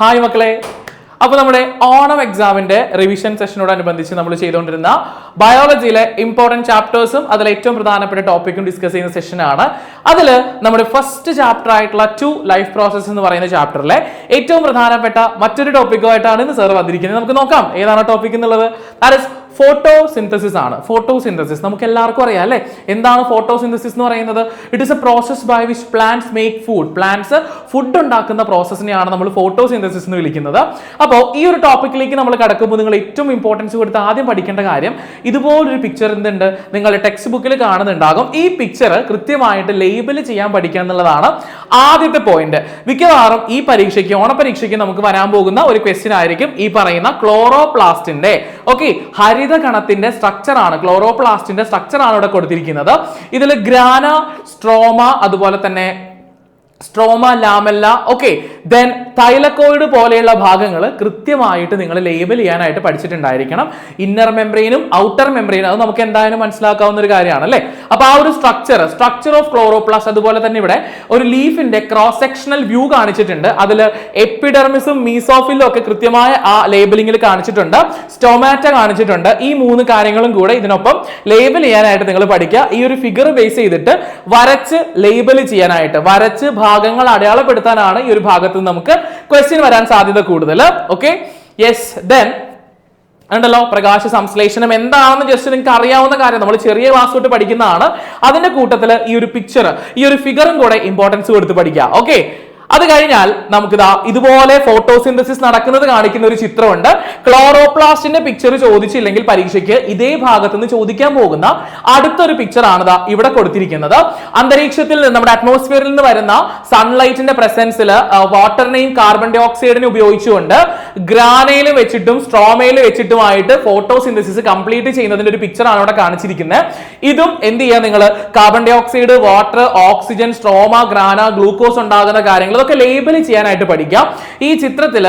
Hi മക്കളെ. അപ്പൊ നമ്മുടെ ഓണം എക്സാമിന്റെ റിവിഷൻ സെഷനോട് അനുബന്ധിച്ച് നമ്മൾ ചെയ്തുകൊണ്ടിരുന്ന ബയോളജിയിലെ ഇമ്പോർട്ടന്റ് ചാപ്റ്റേഴ്സും അതിലെ ഏറ്റവും പ്രധാനപ്പെട്ട ടോപ്പിക്കും ഡിസ്കസ് ചെയ്യുന്ന സെഷനാണ് അതിൽ നമ്മുടെ ഫസ്റ്റ് ചാപ്റ്റർ ആയിട്ടുള്ള ടു ലൈഫ് പ്രോസസ് എന്ന് പറയുന്ന ചാപ്റ്ററിലെ ഏറ്റവും പ്രധാനപ്പെട്ട മറ്റൊരു ടോപ്പിക്കുമായിട്ടാണ് ഇന്ന് സാർ വന്നിരിക്കുന്നത്. നമുക്ക് നോക്കാം ഏതാണ് ടോപ്പിക് എന്നുള്ളത്? ദാറ്റ് ഇസ് ഫോട്ടോ സിന്തസിസ് ആണ്. ഫോട്ടോ സിന്തസിസ് നമുക്ക് എല്ലാവർക്കും അറിയാം അല്ലേ? എന്താണ് ഫോട്ടോ സിന്തസിസ് എന്ന് പറയുന്നത്? It is a process by which plants make food plants food ഉണ്ടാക്കുന്ന പ്രോസസ്സിനെയാണ് നമ്മൾ ഫോട്ടോ സിന്തസിസ് എന്ന് വിളിക്കുന്നത്. അപ്പോൾ ഈ ഒരു ടോപ്പിക്കിലേക്ക് നമ്മൾ കിടക്കുമ്പോൾ നിങ്ങൾ ഏറ്റവും ഇമ്പോർട്ടൻസ് കൊടുത്ത് ആദ്യം പഠിക്കേണ്ട കാര്യം ഇതുപോലൊരു പിക്ചർ എന്തുണ്ട്? നിങ്ങൾ ടെക്സ്റ്റ് ബുക്കിൽ കാണുന്നുണ്ടാകും. ഈ പിക്ചർ കൃത്യമായിട്ട് ലേബിൾ ചെയ്യാൻ പഠിക്കുക എന്നുള്ളതാണ് ആദ്യത്തെ പോയിന്റ് മിക്കവാറും ഈ പരീക്ഷയ്ക്ക് ഓണപരീക്ഷയ്ക്ക് നമുക്ക് വരാൻ പോകുന്ന ഒരു ക്വസ്റ്റ്യൻ ആയിരിക്കും ഈ പറയുന്ന ക്ലോറോപ്ലാസ്റ്റിന്റെ ഓക്കെ ഹരിത കണത്തിന്റെ സ്ട്രക്ചർ ആണ് ക്ലോറോപ്ലാസ്റ്റിന്റെ സ്ട്രക്ചർ ആണ് ഇവിടെ കൊടുത്തിരിക്കുന്നത്. ഇതിൽ ഗ്രാന സ്ട്രോമ അതുപോലെ തന്നെ stroma lamella okay then thylakoid പോലെയുള്ള ഭാഗങ്ങൾ കൃത്യമായിട്ട് നിങ്ങൾ ലേബൽ ചെയ്യാനായിട്ട് പഠിച്ചിട്ടുണ്ടായിരിക്കണം. ഇന്നർ മെംബ്രെയിനും ഔട്ടർ മെംബ്രെയിനും അത് നമുക്ക് എന്തായാലും മനസ്സിലാക്കാവുന്ന ഒരു കാര്യമാണ് അല്ലേ? അപ്പൊ ആ ഒരു സ്ട്രക്ചർ സ്ട്രക്ചർ ഓഫ് ക്ലോറോപ്ലാസ് അതുപോലെ തന്നെ ഇവിടെ ഒരു ലീഫിന്റെ ക്രോസ് സെക്ഷണൽ വ്യൂ കാണിച്ചിട്ടുണ്ട് അതിൽ എപ്പിഡെർമിസും മീസോഫിലും ഒക്കെ കൃത്യമായ ആ ലേബലിംഗിൽ കാണിച്ചിട്ടുണ്ട്. സ്റ്റോമാറ്റ കാണിച്ചിട്ടുണ്ട്. ഈ മൂന്ന് കാര്യങ്ങളും കൂടെ ഇതിനൊപ്പം ലേബൽ ചെയ്യാനായിട്ട് നിങ്ങൾ പഠിക്കുക. ഈ ഒരു ഫിഗർ ബേസ് ചെയ്തിട്ട് വരച്ച് ലേബൽ ചെയ്യാനായിട്ട് വരച്ച് ഭാഗങ്ങൾ അടയാളപ്പെടുത്താനാണ് ഈ ഒരു ഭാഗത്ത് നമുക്ക് ക്വസ്റ്റ്യൻ വരാൻ സാധ്യത കൂടുതൽ ഓക്കെ യെസ് ദെൻ ഉണ്ടല്ലോ പ്രകാശ സംശ്ലേഷണം എന്താണെന്ന് ജസ്റ്റ് നിങ്ങൾക്ക് അറിയാവുന്ന കാര്യം നമ്മൾ ചെറിയ ക്ലാസ് തൊട്ട് പഠിക്കുന്നതാണ്. അതിന്റെ കൂട്ടത്തിൽ ഈ ഒരു പിക്ചർ ഈ ഒരു ഫിഗറും കൂടെ ഇമ്പോർട്ടൻസ് കൊടുത്ത് പഠിക്കുക ഓക്കെ അത് കഴിഞ്ഞാൽ നമുക്ക് ഇതാ ഇതുപോലെ ഫോട്ടോസിന്തസിസ് നടക്കുന്നത് കാണിക്കുന്ന ഒരു ചിത്രമുണ്ട്. ക്ലോറോപ്ലാസ്റ്റിന്റെ പിക്ചർ ചോദിച്ചില്ലെങ്കിൽ പരീക്ഷയ്ക്ക് ഇതേ ഭാഗത്ത് നിന്ന് ചോദിക്കാൻ പോകുന്ന അടുത്തൊരു പിക്ചർ ആണ് ഇവിടെ കൊടുത്തിരിക്കുന്നത്. അന്തരീക്ഷത്തിൽ നിന്ന് നമ്മുടെ അറ്റ്മോസ്ഫിയറിൽ നിന്ന് വരുന്ന സൺലൈറ്റിന്റെ പ്രസൻസിൽ വാട്ടറിനെയും കാർബൺ ഡയോക്സൈഡിനെ ഉപയോഗിച്ചുകൊണ്ട് ഗ്രാനയിൽ വെച്ചിട്ടും സ്ട്രോമയിൽ വെച്ചിട്ടുമായിട്ട് ഫോട്ടോസിന്തസിസ് കംപ്ലീറ്റ് ചെയ്യുന്നതിന്റെ ഒരു പിക്ചറാണ് ഇവിടെ കാണിച്ചിരിക്കുന്നത്. ഇതും എന്ത് ചെയ്യുക നിങ്ങൾ? Carbon dioxide water oxygen stroma grana glucose ഉണ്ടാകുന്ന കാര്യങ്ങൾ ഇതൊക്കെ ലേബൽ ചെയ്യാനായിട്ട് പഠിക്കാം. ഈ ചിത്രത്തിൽ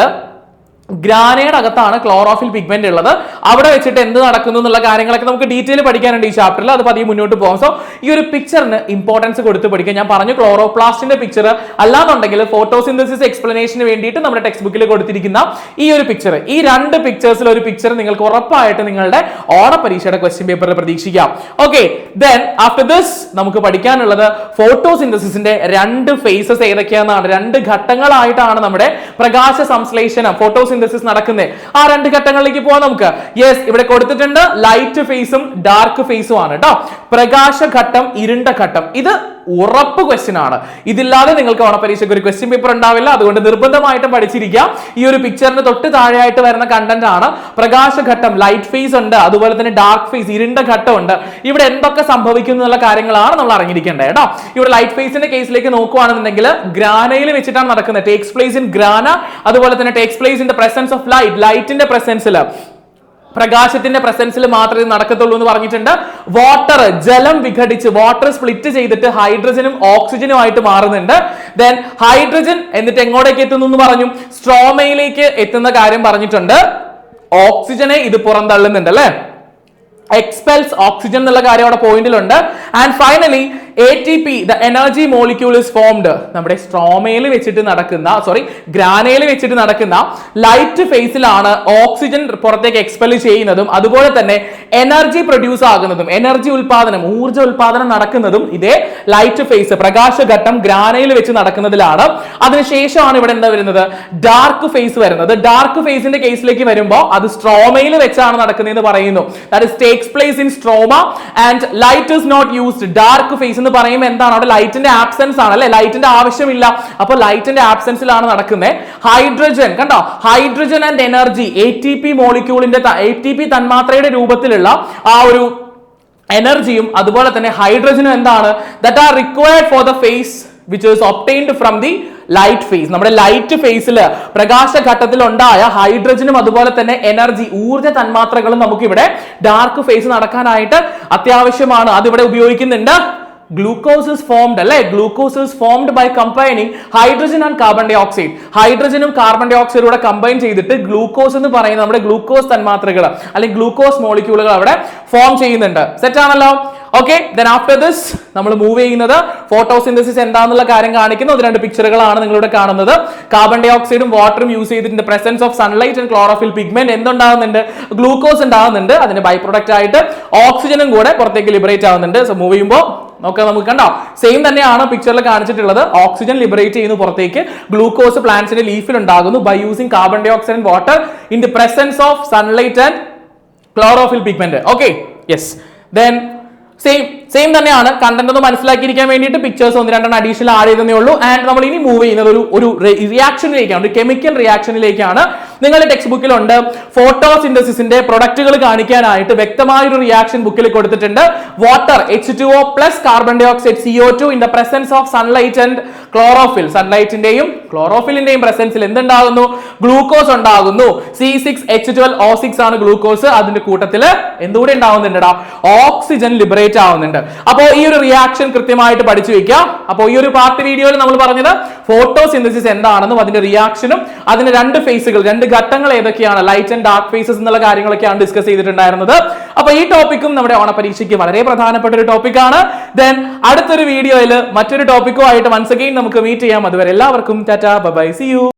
ഗ്രാനയുടെ അകത്താണ് ക്ലോറോഫിൽ പിഗ്മെന്റ് ഉള്ളത്. അവിടെ വെച്ചിട്ട് എന്ത് നടക്കുന്നു എന്നുള്ള കാര്യങ്ങളൊക്കെ നമുക്ക് ഡീറ്റെയിൽ പഠിക്കാനുണ്ട് ഈ ചാപ്റ്ററിൽ അത് പതിയെ മുന്നോട്ട് പോകാം. സോ ഈ ഒരു പിക്ചറിന് ഇമ്പോർട്ടൻസ് കൊടുത്ത് പഠിക്കുക ഞാൻ പറഞ്ഞു ക്ലോറോപ്ലാസ്റ്റിന്റെ പിക്ചർ അല്ലാന്നുണ്ടെങ്കിൽ ഫോട്ടോസിന്തസിസ് എക്സ്പ്ലനേഷന് വേണ്ടിയിട്ട് നമ്മുടെ ടെക്സ്റ്റ് ബുക്കിൽ കൊടുത്തിരിക്കുന്ന ഈ ഒരു പിക്ചർ ഈ രണ്ട് പിക്ചേഴ്സിൽ ഒരു പിക്ചർ നിങ്ങൾക്ക് ഉറപ്പായിട്ട് നിങ്ങളുടെ ഓണ പരീക്ഷയുടെ ക്വസ്റ്റ്യൻ പേപ്പറിൽ പ്രതീക്ഷിക്കാം. ഓക്കെ ദെൻ ആഫ്റ്റർ ദിസ് നമുക്ക് പഠിക്കാനുള്ളത് ഫോട്ടോസിന്തസിസിന്റെ രണ്ട് ഫേസസ് ഏതൊക്കെയാണെന്നാണ്. രണ്ട് ഘട്ടങ്ങളായിട്ടാണ് നമ്മുടെ പ്രകാശ സംശ്ലേഷണം ഫോട്ടോസിന്തസിസ് നടക്കുന്നത് ആ രണ്ട് ഘട്ടങ്ങളിലേക്ക് പോവാം നമുക്ക്. യെസ് ഇവിടെ കൊടുത്തിട്ടുണ്ട് ലൈറ്റ് ഫേസും ഡാർക്ക് ഫേസും ആണ് കേട്ടോ പ്രകാശ ഘട്ടം ഇരുണ്ട ഘട്ടം. ഇത് ഉറപ്പ് ക്വസ്റ്റ്യൻ ആണ്. ഇതില്ലാതെ നിങ്ങൾക്ക് ഓണപരീക്ഷയ്ക്ക് ഒരു ക്വസ്റ്റ്യൻ പേപ്പർ ഉണ്ടാവില്ല. അതുകൊണ്ട് നിർബന്ധമായിട്ടും പഠിച്ചിരിക്കാം ഈ ഒരു പിക്ചറിന് തൊട്ട് താഴെയായിട്ട് വരുന്ന കണ്ടന്റ് ആണ്. പ്രകാശഘട്ടം ലൈറ്റ് ഫേസ് ഉണ്ട്. അതുപോലെ തന്നെ ഡാർക്ക് ഫേസ് ഇരുണ്ട ഘട്ടം ഉണ്ട്. ഇവിടെ എന്തൊക്കെ സംഭവിക്കുന്നു എന്നുള്ള കാര്യങ്ങളാണ് നമ്മൾ അറിഞ്ഞിരിക്കേണ്ടത് കേട്ടോ. ഇവിടെ ലൈറ്റ് ഫേസിന്റെ കേസിലേക്ക് നോക്കുകയാണെന്നുണ്ടെങ്കിൽ ഗ്രാനയിൽ വെച്ചിട്ടാണ് നടക്കുന്നത്. Takes place in grana. അതുപോലെ തന്നെ takes place in the presence of light ലൈറ്റിന്റെ പ്രസൻസിൽ പ്രകാശത്തിന്റെ പ്രസൻസിൽ മാത്രമേ നടക്കത്തുള്ളൂ എന്ന് പറഞ്ഞിട്ടുണ്ട്. വാട്ടർ ജലം വിഘടിച്ച് വാട്ടർ സ്പ്ലിറ്റ് ചെയ്തിട്ട് ഹൈഡ്രജനും ഓക്സിജനും ആയിട്ട് മാറുന്നുണ്ട്. ദെൻ ഹൈഡ്രജൻ എന്നിട്ട് എങ്ങോട്ടേക്ക് എത്തുന്നു എന്ന് പറഞ്ഞു? സ്ട്രോമയിലേക്ക് എത്തുന്ന കാര്യം പറഞ്ഞിട്ടുണ്ട്. ഓക്സിജനെ ഇത് പുറന്തള്ളുന്നുണ്ട് അല്ലെ? എക്സ്പെൽസ് ഓക്സിജൻ എന്നുള്ള കാര്യം അവിടെ പോയിന്റിലുണ്ട് and finally A T P the energy molecule is formed നമ്മുടെ സ്ട്രോമയിൽ വെച്ചിട്ട് നടക്കുന്ന സോറി ഗ്രാനയിൽ വെച്ചിട്ട് നടക്കുന്ന ലൈറ്റ് ഫേസിലാണ് ഓക്സിജൻ പുറത്തേക്ക് എക്സ്പെൽ ചെയ്യുന്നതും അതുപോലെ തന്നെ എനർജി പ്രൊഡ്യൂസ് ആകുന്നതും എനർജി ഉൽപാദനം ഊർജ ഉൽപാദനം നടക്കുന്നതും ഇതേ ലൈറ്റ് ഫേസ് പ്രകാശഘട്ടം ഗ്രാനയിൽ വെച്ച് നടക്കുന്നതിലാണ്. അതിനുശേഷമാണ് ഇവിടെ എന്താ വരുന്നത്? ഡാർക്ക് ഫേസ് വരുന്നത്. ഡാർക്ക് ഫേസിന്റെ കേസിലേക്ക് വരുമ്പോൾ അത് സ്ട്രോമയിൽ വെച്ചാണ് നടക്കുന്നതെന്ന് പറയുന്നു. That is takes place in stroma and light is not used dark phase എന്ന് പറയുമ്പോൾ എന്താണ്? അവിടെ ലൈറ്റിന്റെ ആബ്സെൻസ് ആണ് അല്ലെ? ലൈറ്റിന്റെ ആവശ്യമില്ല. അപ്പോൾ ലൈറ്റിന്റെ ആബ്സെൻസിലാണ് നടക്കുന്നത് ഹൈഡ്രജൻ കണ്ടോ? Hydrogen and energy A T P മോളിക്യൂളിന്റെ A T P തന്മാത്രയുടെ രൂപത്തിലുള്ള ആ ഒരു എനർജിയും അതുപോലെ തന്നെ ഹൈഡ്രജനും എന്താണ്? That are required for the phase which is obtained from the light phase നമ്മുടെ ലൈറ്റ് ഫേസിൽ പ്രകാശഘട്ടത്തിൽ ഉണ്ടായ ഹൈഡ്രജനും അതുപോലെ തന്നെ എനർജി ഊർജ തന്മാത്രകളും നമുക്ക് ഇവിടെ ഡാർക്ക് ഫേസ് നടക്കാനായിട്ട് അത്യാവശ്യമാണ്. അതിവിടെ ഉപയോഗിക്കുന്നുണ്ട് ഗ്ലൂക്കോസ് ഇസ് ഫോംഡ് അല്ലെ? Is formed by combining hydrogen and carbon dioxide ഹൈഡ്രജനും കാർബൺ ഡൈ ഓക്സൈഡും കൂടെ കമ്പൈൻ ചെയ്തിട്ട് ഗ്ലൂക്കോസ് എന്ന് പറയുന്ന നമ്മുടെ ഗ്ലൂക്കോസ് തന്മാത്രകൾ അല്ലെങ്കിൽ ഗ്ലൂക്കോസ് മോളിക്യൂളുകൾ അവിടെ ഫോം ചെയ്യുന്നുണ്ട്. സെറ്റ് ആണല്ലോ? ഓക്കെ ദെൻ ആഫ്റ്റർ ദിസ് നമ്മൾ മൂവ് ചെയ്യുന്നത് ഫോട്ടോസിന്തസിസ് എന്താണെന്നുള്ള കാര്യം കാണിക്കുന്നു. അത് രണ്ട് പിക്ചറുകളാണ് നിങ്ങളിവിടെ കാണുന്നത്. കാർബൺ ഡൈ ഓക്സൈഡും വാട്ടറും യൂസ് ചെയ്തിട്ടുണ്ട്. Presence of sunlight and chlorophyll pigment എന്തുണ്ടാകുന്നുണ്ട്? Glucose ഉണ്ടാകുന്നുണ്ട്. അതിന്റെ ബൈ പ്രൊഡക്റ്റ് ആയിട്ട് ഓക്സിജനും കൂടെ പുറത്തേക്ക് ലിബറേറ്റ് ആവുന്നുണ്ട്. സോ മൂവ് ചെയ്യുമ്പോൾ നോക്കാം നമുക്ക് കണ്ടോ. സെയിം തന്നെയാണ് പിക്ചറിൽ കാണിച്ചിട്ടുള്ളത്. ഓക്സിജൻ ലിബറേറ്റ് ചെയ്യുന്ന പുറത്തേക്ക്. ഗ്ലൂക്കോസ് പ്ലാന്റ്സിന്റെ ലീഫിൽ ഉണ്ടാകുന്നു. By using carbon dioxide and water in the presence of sunlight and chlorophyll pigment okay yes then same same തന്നെയാണ്. കണ്ടന്റ് ഒന്ന് മനസ്സിലാക്കിയിരിക്കാൻ വേണ്ടിയിട്ട് പിക്ചേഴ്സ് ഒന്ന് രണ്ടെണ്ണം അഡീഷണൽ ആഡ് ചെയ്തേ ഉള്ളൂ. ആൻഡ് നമ്മൾ ഇനി മൂവ് ചെയ്യുന്നത് ഒരു ഒരു റിയാക്ഷനിലേക്കാണ് ഒരു കെമിക്കൽ റിയാക്ഷനിലേക്കാണ് നിങ്ങളുടെ ടെക്സ്റ്റ് ബുക്കിലുണ്ട് ഫോട്ടോസിന്തസിന്റെ പ്രൊഡക്റ്റുകൾ കാണിക്കാനായിട്ട് വ്യക്തമായ ഒരു റിയാക്ഷൻ ബുക്കിൽ കൊടുത്തിട്ടുണ്ട്. Water H two plus carbon dioxide CO two in the presence of sunlight and chlorophyll സൺലൈറ്റിന്റെയും ക്ലോറോഫിലിന്റെയും പ്രസൻസിൽ എന്തുണ്ടാകുന്നു? ഗ്ലൂക്കോസ് ഉണ്ടാകുന്നു. C six H twelve O six ആണ് ഗ്ലൂക്കോസ് അതിന്റെ കൂട്ടത്തിൽ എന്തുകൂടെ ഉണ്ടാവുന്നുണ്ടടാ ഓക്സിജൻ ലിബറേറ്റ് ആവുന്നുണ്ട്. അപ്പോൾ ഈ ഒരു റിയാക്ഷൻ കൃത്യമായിട്ട് പഠിച്ചു വെക്കുക. അപ്പോൾ ഈ ഒരു പാർട്ട് വീഡിയോയിൽ നമ്മൾ പറഞ്ഞത് ഫോട്ടോസിന്തസിസ് എന്താണെന്നും അതിന്റെ റിയാക്ഷനും അതിന് രണ്ട് ഫേസുകൾ രണ്ട് ഘട്ടങ്ങൾ ഏതൊക്കെയാണ് ലൈറ്റ് ആൻഡ് ഡാർക്ക് ഫേസസ് എന്നുള്ള കാര്യങ്ങളൊക്കെയാണ് ഡിസ്കസ് ചെയ്തിട്ടുണ്ടായിരുന്നത്. അപ്പൊ ഈ ടോപ്പിക്കും നമ്മുടെ ഓണപരീക്ഷയ്ക്ക് വളരെ പ്രധാനപ്പെട്ട ഒരു ടോപ്പിക്കാണ് ദെൻ അടുത്തൊരു വീഡിയോയിൽ മറ്റൊരു ടോപ്പിക്കുമായിട്ട് വൺസ് അഗെയിൻ നമുക്ക് മീറ്റ് ചെയ്യാം. അതുവരെ എല്ലാവർക്കും ടാറ്റാ ബൈ സി യു